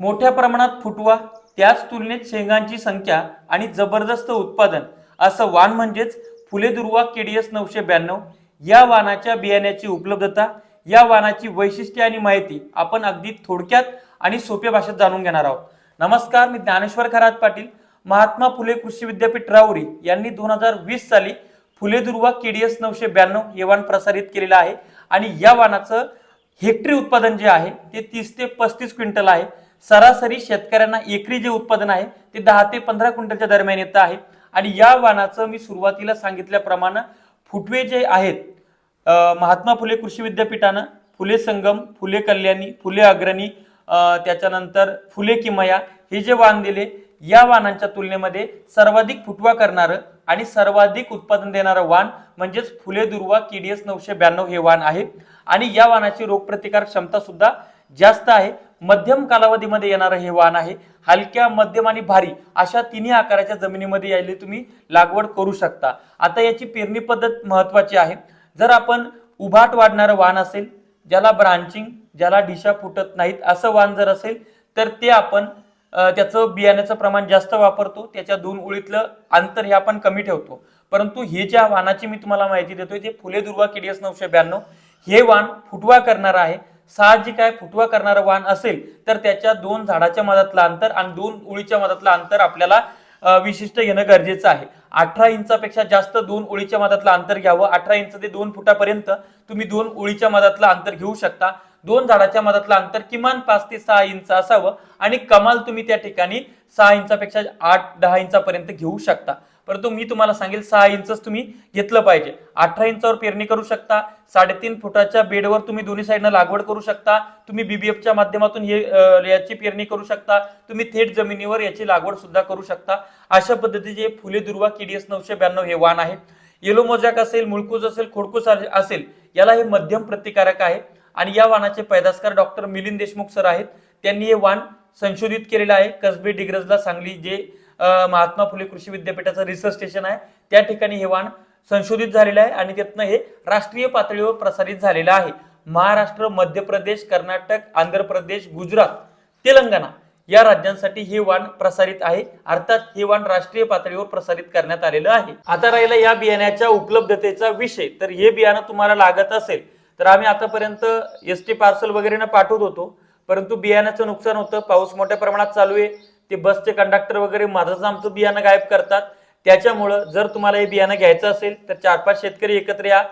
मोठ्या प्रमाणात फुटवा त्याच तुलनेत शेंगांची संख्या आणि जबरदस्त उत्पादन. असं वाण म्हणजेच फुले दुर्वा केडीएस नऊशे ब्याण्णव. या वाणाच्या बियाण्याची उपलब्धता या वाणाची वैशिष्ट्ये आणि माहिती आपण अगदी थोडक्यात आणि सोप्या भाषेत जाणून घेणार आहोत. नमस्कार मी ज्ञानेश्वर खरात पाटील. महात्मा फुले कृषी विद्यापीठ राऊरी यांनी दोन हजार वीस साली फुले दुर्वा केडीएस नऊशे ब्याण्णव हे वाण प्रसारित केलेलं आहे. आणि या वाणाचं हेक्टरी उत्पादन जे आहे ते तीस ते पस्तीस क्विंटल आहे. सरासरी शेतकऱ्यांना एकरी जे उत्पादन आहे ते दहा ते पंधरा क्विंटलच्या दरम्यान येतं आहे. आणि या वाणाचं मी सुरुवातीला सांगितल्याप्रमाणे फुटवे जे आहेत महात्मा फुले कृषी विद्यापीठानं फुले संगम फुले कल्याणी फुले अग्रणी त्याच्यानंतर फुले किमया हे जे वाण दिले या वाणांच्या तुलनेमध्ये सर्वाधिक फुटवा करणारं आणि सर्वाधिक उत्पादन देणारं वाण म्हणजेच फुले दुर्वा केडीएस नऊशे ब्याण्णव हे वाण आहे. आणि या वाणाची रोगप्रतिकारक क्षमता सुद्धा जास्त आहे. मध्यम कालावधीमध्ये येणारं हे वाण आहे. हलक्या मध्यम आणि भारी अशा तिन्ही आकाराच्या जमिनीमध्ये यायला तुम्ही लागवड करू शकता. आता याची पेरणी पद्धत महत्वाची आहे. जर आपण उभाट वाढणारं वाण असेल ज्याला ब्रांचिंग ज्याला डिशा फुटत नाहीत असं वाण जर असेल तर ते आपण त्याचं बियाण्याचं प्रमाण जास्त वापरतो. त्याच्या दोन ओळीतलं अंतर हे आपण कमी ठेवतो. परंतु हे ज्या वाणाची मी तुम्हाला माहिती देतोय ते फुले दुर्वा किडीएस नऊशे ब्याण्णव हे वाण फुटवा करणार आहे. साहजिक आहे फुटवा करणारं वाहन असेल तर त्याच्या दोन झाडाच्या मधातलं अंतर आणि दोन ओळीच्या मधातलं अंतर आपल्याला विशिष्ट घेणं गरजेचं आहे. अठरा इंचापेक्षा जास्त दोन ओळीच्या मधातलं अंतर घ्यावं. अठरा इंच ते दोन फुटापर्यंत तुम्ही दोन ओळीच्या मधातलं अंतर घेऊ शकता. दोन झाडाच्या मधातलं अंतर किमान पाच ते सहा इंच असावं आणि कमाल तुम्ही त्या ठिकाणी सहा इंचापेक्षा आठ दहा इंचापर्यंत घेऊ शकता. परंतु मी तुम्हाला सांगेल सहा इंचच तुम्ही घेतलं पाहिजे. अठरा इंचावर पेरणी करू शकता साडेतीन फुटाच्या बेडवर तुम्ही दोन्ही साईडनं लागवड करू शकता तुम्ही बीबीएफच्या माध्यमातून हे याची पेरणी करू शकता तुम्ही थेट जमिनीवर याची लागवड सुद्धा करू शकता. अशा पद्धतीचे फुले दुर्वा केडीएस नऊशे ब्याण्णव हे वाण आहे येलो मोजॅक असेल मुळकूज असेल खोडकूस असेल याला हे मध्यम प्रतिकारक आहे. आणि या वाणाचे पैदासकार डॉक्टर मिलिंद देशमुख सर आहेत. त्यांनी हे वाण संशोधित केलेलं आहे. कसबे डिग्रजला सांगली जे महात्मा फुले कृषी विद्यापीठाचं रिसर्च स्टेशन आहे. त्या ठिकाणी हे वाण संशोधित झालेलं आहे आणि त्यातनं हे राष्ट्रीय पातळीवर प्रसारित झालेलं आहे. महाराष्ट्र मध्य प्रदेश कर्नाटक आंध्र प्रदेश गुजरात तेलंगणा या राज्यांसाठी हे वाण प्रसारित आहे. अर्थात हे वाण राष्ट्रीय पातळीवर प्रसारित करण्यात आलेलं आहे. आता राहिला या बियाण्याच्या उपलब्धतेचा विषय. तर हे बियाणं तुम्हाला लागत असेल तर आम्ही आतापर्यंत एस टी पार्सल वगैरे पाठवत होतो. परंतु बियाण्याचं नुकसान होतं. पाऊस मोठ्या प्रमाणात चालू आहे. ते बसचे कंडक्टर वगैरे माझंच आमचं बियाणं गायब करतात. त्याच्यामुळं जर तुम्हाला हे बियाणं घ्यायचं असेल तर चार पाच शेतकरी एकत्र या.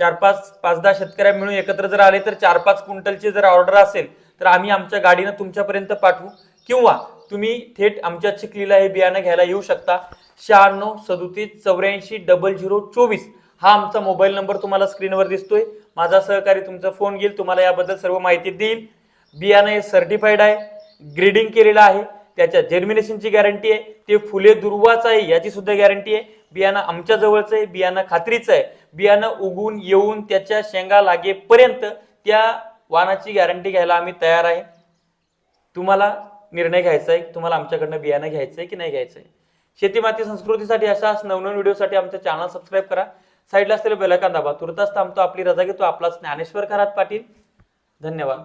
चार पाच पाच दहा शेतकऱ्या मिळून एकत्र जर आले तर चार पाच क्विंटलची जर ऑर्डर असेल तर आम्ही आमच्या गाडीनं तुमच्यापर्यंत पाठवू. किंवा तुम्ही थेट आमच्या चिखलीला हे बियाणं घ्यायला येऊ शकता. शहाण्णव सदोतीस चौऱ्याऐंशी डबल झिरो चोवीस हा आमचा मोबाईल नंबर तुम्हाला स्क्रीनवर दिसतोय. माझा सहकारी तुमचा फोन घेईल तुम्हाला याबद्दल सर्व माहिती देईल. बियाणं हे सर्टिफाईड आहे. ग्रेडिंग केलेलं आहे. त्याच्या जर्मिनेशनची गॅरंटी आहे. ते फुले दुर्वाचं आहे याची सुद्धा गॅरंटी आहे. बियाणं आमच्या जवळचं आहे बियाणं खात्रीचं आहे. बियाणं उगून येऊन त्याच्या शेंगा लागेपर्यंत त्या वाहनाची गॅरंटी घ्यायला आम्ही तयार आहे. तुम्हाला निर्णय घ्यायचा आहे तुम्हाला आमच्याकडनं बियाणं घ्यायचं आहे की नाही घ्यायचं आहे शेती माती संस्कृतीसाठी अशाच नवनवीन व्हिडिओसाठी आमचं चॅनल सबस्क्राईब करा. साईडला असलेलं बेलायकॉन दाबा. तुर्तास थांबतो आपली रजा घेतो. आपला ज्ञानेश्वर खरात पाटील. धन्यवाद.